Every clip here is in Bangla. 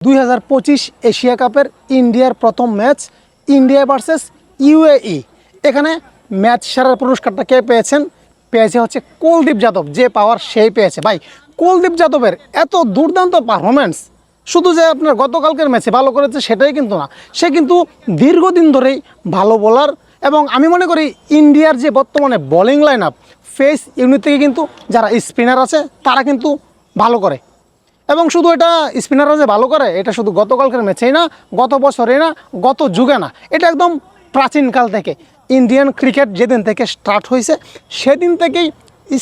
দুই হাজার পঁচিশ এশিয়া কাপের ইন্ডিয়ার প্রথম ম্যাচ ইন্ডিয়া ভার্সেস ইউএই। এখানে ম্যাচ সেরার পুরস্কারটা কে পেয়েছেন? পেয়েছে হচ্ছে কুলদীপ যাদব। যে পাওয়ার সেই পেয়েছে। ভাই, কুলদীপ যাদবের এত দুর্দান্ত পারফরমেন্স শুধু যে আপনার গতকালকের ম্যাচে ভালো করেছে সেটাই কিন্তু না। সে কিন্তু দীর্ঘদিন ধরেই ভালো বোলার এবং আমি মনে করি ইন্ডিয়ার যে বর্তমানে bowling line up pace unit থেকে কিন্তু যারা স্পিনার আছে, তারা কিন্তু ভালো করে এবং শুধু এটা স্পিনাররা যে ভালো করে, এটা শুধু গতকালকের ম্যাচেই না, গত বছরে না, গত যুগে না, এটা একদম প্রাচীনকাল থেকে। ইন্ডিয়ান ক্রিকেট যেদিন থেকে স্টার্ট হয়েছে, সেদিন থেকেই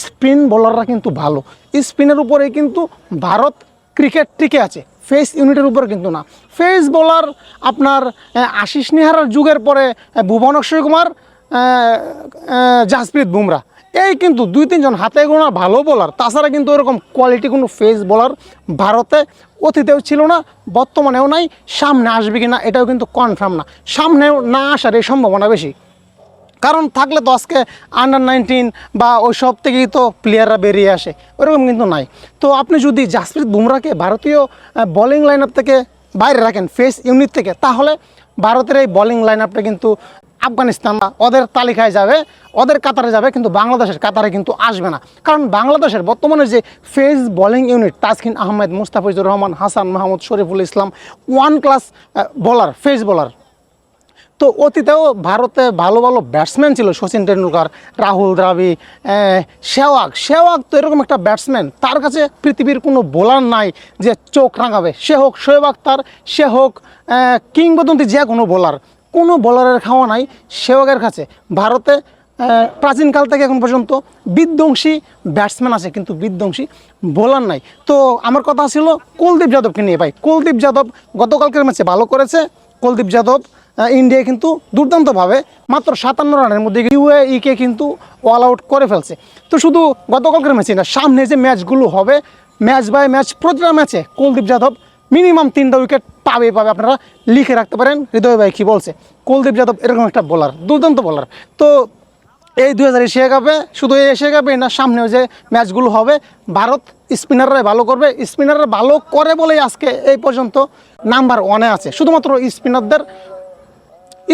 স্পিন বোলাররা কিন্তু ভালো। স্পিনের উপরে কিন্তু ভারত ক্রিকেট টিকে আছে ফেস ইউনিটের উপর কিন্তু না। ফেস বোলার আপনার আশিস নেহারার যুগের পরে ভুবন অক্ষয় কুমার জাসপ্রীত বুমরা। এই কিন্তু দুই তিনজন হাতে গোনা ভালো বোলার তাছাড়া কিন্তু ওরকম কোয়ালিটি কোনো ফেস বোলার ভারতে অতীতেও ছিল না, বর্তমানেও নাই, সামনে আসবে কি না এটাও কিন্তু কনফার্ম না। সামনেও না আসার এই সম্ভাবনা বেশি। কারণ থাকলে তো আজকে আন্ডার নাইনটিন বা ওই সব থেকেই তো প্লেয়াররা বেরিয়ে আসে, ওরকম কিন্তু নাই। তো আপনি যদি জাসপ্রীত বুমরাকে ভারতীয় বোলিং লাইন আপ থেকে বাইরে রাখেন ফেস ইউনিট থেকে, তাহলে ভারতের এই বোলিং লাইন আপটা কিন্তু আফগানিস্তান ওদের তালিকায় যাবে ওদের কাতারে যাবে কিন্তু বাংলাদেশের কাতারে কিন্তু আসবে না। কারণ বাংলাদেশের বর্তমানে যে pace bowling unit Taskin Ahmed Mustafizur Rahman Hasan Mahmud Shoriful Islam one class bowler pace bowler. তো অতীতেও ভারতে ভালো ভালো ব্যাটসম্যান ছিল সচিন টেন্ডুলকার রাহুল দ্রাবিড় আহ, সেওয়াগ সেওয়াগ তো এরকম একটা ব্যাটসম্যান তার কাছে পৃথিবীর কোনো বোলার নাই যে চোখ রাঙাবে। সে হোক শোয়েব আক্তার সে হোক কিংবদন্তি যে কোনো বোলার। কোনো বোলারের খাওয়া নাই সেওয়াগের কাছে। ভারতে প্রাচীনকাল থেকে এখন পর্যন্ত বিধ্বংসী ব্যাটসম্যান আছে, কিন্তু বিধ্বংসী বোলার নাই। তো আমার কথা ছিল কুলদীপ যাদবকে নিয়ে ভাই। কুলদীপ যাদব গতকালকের ম্যাচে ভালো করেছে। কুলদীপ যাদব ইন্ডিয়া কিন্তু দুর্দান্তভাবে মাত্র সাতান্ন রানের মধ্যে ইউএ ইউএইকে কিন্তু অল আউট করে ফেলছে। তো শুধু গতকালকের ম্যাচে না, সামনে যে ম্যাচগুলো হবে, ম্যাচ বাই ম্যাচ প্রতিটা ম্যাচে কুলদীপ যাদব মিনিমাম তিনটা উইকেট পাবে পাবে। আপনারা লিখে রাখতে পারেন। হৃদয় ভাই কী বলছে? কুলদীপ যাদব এরকম একটা বোলার দুর্দান্ত বোলার তো এই দু হাজার এশিয়া কাপে শুধু এই এশিয়া কাপে না, সামনেও যে ম্যাচগুলো হবে, ভারত স্পিনাররাই ভালো করবে। স্পিনাররা ভালো করে বলেই আজকে এই পর্যন্ত নাম্বার ওয়ানে আছে। শুধুমাত্র স্পিনারদের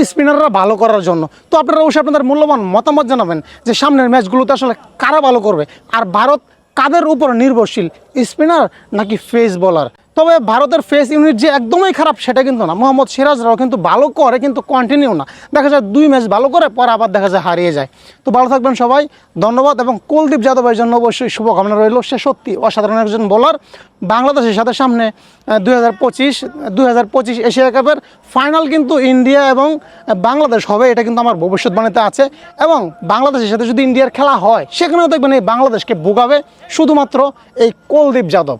স্পিনাররা ভালো করার জন্য। তো আপনারা অবশ্যই আপনাদের মূল্যবান মতামত জানাবেন যে সামনের ম্যাচগুলোতে আসলে কারা ভালো করবে। আর ভারত কাদের উপর নির্ভরশীল স্পিনার নাকি ফেস বোলার তবে ভারতের ফেস ইউনিট যে একদমই খারাপ, সেটা কিন্তু না। মোহাম্মদ সিরাজরাও কিন্তু ভালো করে কিন্তু কন্টিনিউ না। দেখা যায় দুই ম্যাচ ভালো করে, পরে আবার দেখা যায় হারিয়ে যায়। তো ভালো থাকবেন সবাই, ধন্যবাদ এবং কুলদীপ যাদবের জন্য অবশ্যই শুভকামনা রইল। সে সত্যি অসাধারণ একজন বোলার বাংলাদেশের সাথে সামনে দুই হাজার পঁচিশ হাজার পঁচিশ এশিয়া কাপের ফাইনাল কিন্তু ইন্ডিয়া এবং বাংলাদেশ হবে, এটা কিন্তু আমার ভবিষ্যৎবাণীতে আছে। এবং বাংলাদেশের সাথে যদি ইন্ডিয়ার খেলা হয়, সেখানেও দেখবেন এই বাংলাদেশকে ভোগাবে শুধুমাত্র এই কুলদীপ যাদব।